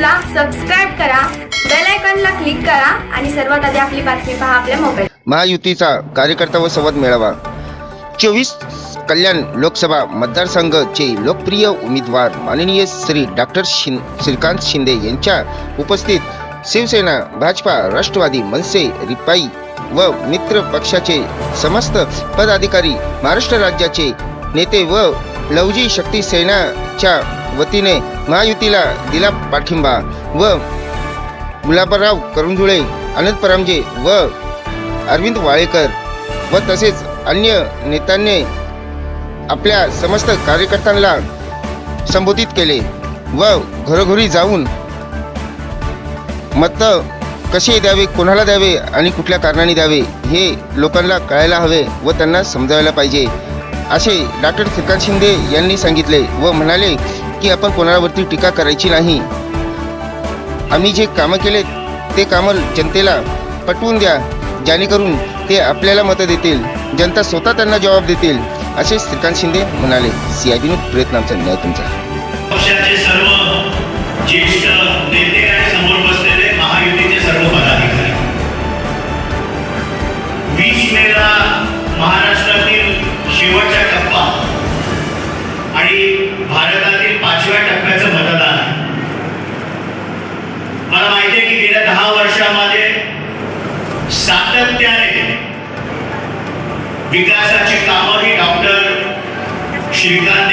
न्यूजला सबस्क्राईब करा बेल आयकॉनला क्लिक करा आणि सर्वात आधी आपली बातमी पहा आपल्या मोबाईल महायुतीचा कार्यकर्ता व संवाद मेळावा. चोवीस कल्याण लोकसभा मतदारसंघचे लोकप्रिय उमेदवार माननीय श्री डॉक्टर शिं श्रीकांत शिंदे यांच्या उपस्थित शिवसेना भाजपा राष्ट्रवादी मनसे रिपाई व मित्र पक्षाचे समस्त पदाधिकारी महाराष्ट्र राज्याचे नेते व लवजी शक्ती सेनाच्या वतीने महायुतीला दिला पाठिंबा व गुलाबराव करुंजुळे अनंत परामजे व अरविंद वाळेकर व तसेच अन्य नेत्यांनी आपल्या समस्त कार्यकर्त्यांना संबोधित केले व घरोघरी जाऊन मत कसे द्यावे कोणाला द्यावे आणि कुठल्या कारणाने द्यावे हे लोकांना कळायला हवे व त्यांना समजायला पाहिजे असे डॉक्टर श्रीकांत शिंदे यांनी सांगितले व म्हणाले की आपण कोणावरती टीका करायची नाही. आम्ही जे कामं केले ते कामं जनतेला पटवून द्या. जेणेकरून ते आपल्याला मतं देतील. जनता स्वतः त्यांना जबाब देतील. असे श्रीकांत शिंदे म्हणाले. सी आय प्रयत्न आमचा न्याय तुमचा. दहा वर्षामध्ये सातत्याने विकासाची कामं ही डॉक्टर श्रीकांत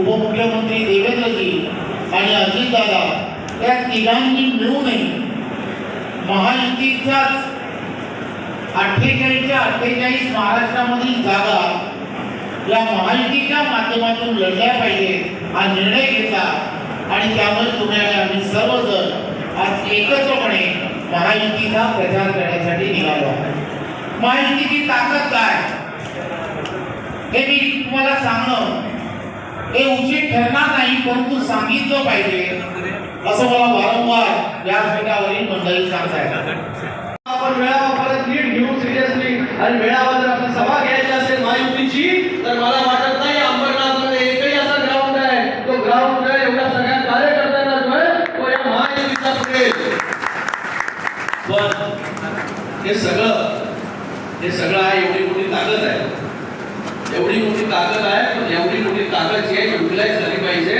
उपमुख्यमंत्री देवेंद्रजी आणि अजितदादा या तिघांनी मिळूनही महायुतीचा अठ्ठेचाळीसच्या अठ्ठेचाळीस महाराष्ट्रामधील जागा या महायुतीच्या माध्यमातून लढल्या पाहिजे हा निर्णय घेतला. आणि त्यामुळे पुण्याला आम्ही सर्वजण आज एकत्रपणे महायुतीचा प्रचार करण्यासाठी निघालो महायुतीची ताकद काय? हे मी तुम्हाला सांगणं हे उचित ठरणार नाही परंतु सांगितलं पाहिजे. असं मला वारंवार व्यासपीठावरील मंडळी सांगतायत. आपण मेळावा परत नीट घेऊ सिरियसली आणि मेळावा जर आपण सभा घ्यायची असेल महायुतीची तर मला वाटत नाही अंबरनाथमध्ये एकही असा ग्राउंड आहे. तो ग्राउंड आहे एवढ्या सगळ्या कार्यकर्त्यांना जो तो या महायुतीचा पुढे पण हे सगळं हे सगळं आहे एवढी मोठी ताकद आहे एवढी मोठी ताकद आहे पण एवढी मोठी ताकद जी झाली पाहिजे.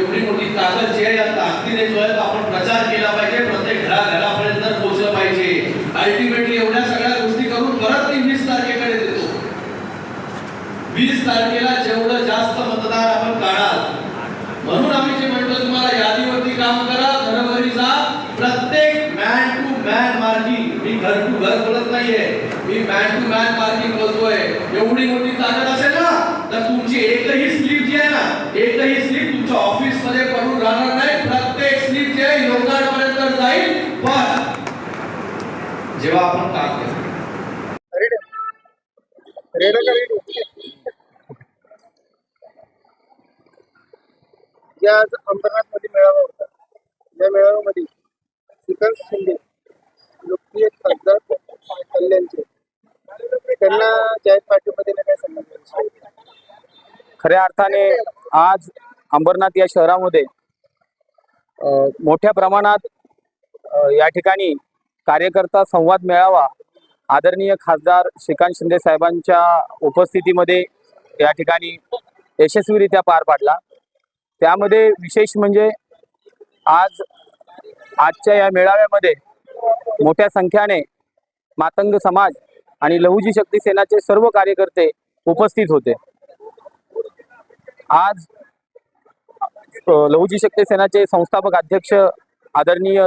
एवढी मोठी ताकद जी आहे या ताकदीने जो आहे आपण प्रचार केला पाहिजे. प्रत्येक घराघरापर्यंत पोहोचलं पाहिजे. अल्टिमेटली एवढ्या सगळ्या गोष्टी करून परत मी वीस तारखेकडे देतो वीस तारखेला जेवढं जास्त मतदार आपण काढाल म्हणून आम्ही जे म्हणतो तुम्हाला यादीवरती काम करा घरोघरी जा प्रत्येक मॅन टू मॅन मार्किंग मी घर टू घर बोलत नाहीये मी मॅन टू मॅन मार्किंग बोलतोय एवढी मोठी ताकद असेल ना तर तुमची एकही स्लिप जी आहे ना एकही स्लिप तुमच्या ऑफिसमध्ये पडून राहणार नाही. प्रत्येक स्लिप जी योगदानापर्यंत जाईल. पण जेव्हा आपण काम करतो. आज अंबरनाथमध्ये मेळावा होता. या मेळाव्यामध्ये श्रीकांत शिंदे लोकप्रिय खासदार कल्याणचे. त्यांना जाहीर देणं काय सांगणार खऱ्या अर्थाने आज अंबरनाथ या शहरामध्ये मोठ्या प्रमाणात या ठिकाणी कार्यकर्ता संवाद मेळावा आदरणीय खासदार श्रीकांत शिंदे साहेबांच्या उपस्थितीमध्ये या ठिकाणी यशस्वीरित्या पार पाडला. त्यामध्ये विशेष म्हणजे आज आजच्या या मेळाव्यामध्ये मोठ्या संख्याने मातंग समाज आणि लहुजी शक्ती सेनाचे सर्व कार्यकर्ते उपस्थित होते. आज लहुजी शक्ती सेनाचे संस्थापक अध्यक्ष आदरणीय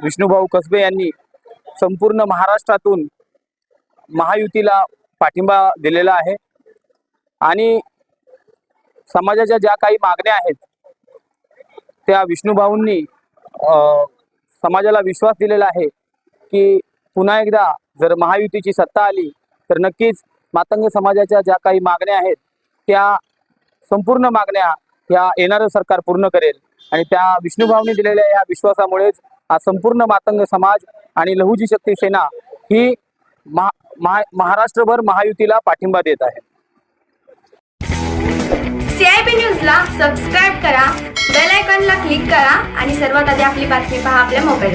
विष्णुभाऊ कसबे यांनी संपूर्ण महाराष्ट्रातून महायुतीला पाठिंबा दिलेला आहे. आणि समाजाच्या ज्या काही मागण्या आहेत त्या विष्णुभाऊंनी समाजाला विश्वास दिलेला आहे की पुन्हा एकदा जर महायुतीची सत्ता आली तर नक्कीच मातंग समाजाच्या ज्या काही मागण्या आहेत त्या संपूर्ण मागण्या या येणारं सरकार पूर्ण करेल. आणि त्या विष्णुभावने दिलेल्या या विश्वासामुळेच आज संपूर्ण मातंग समाज आणि लहुजी शक्ती सेना ही महा महा- महाराष्ट्रभर महायुतीला पाठिंबा देत आहे. सीआयबी न्यूजला सबस्क्राईब करा बेल आयकॉनला क्लिक करा आणि सर्वात आधी आपली बातमी पहा आपल्या मोबाईल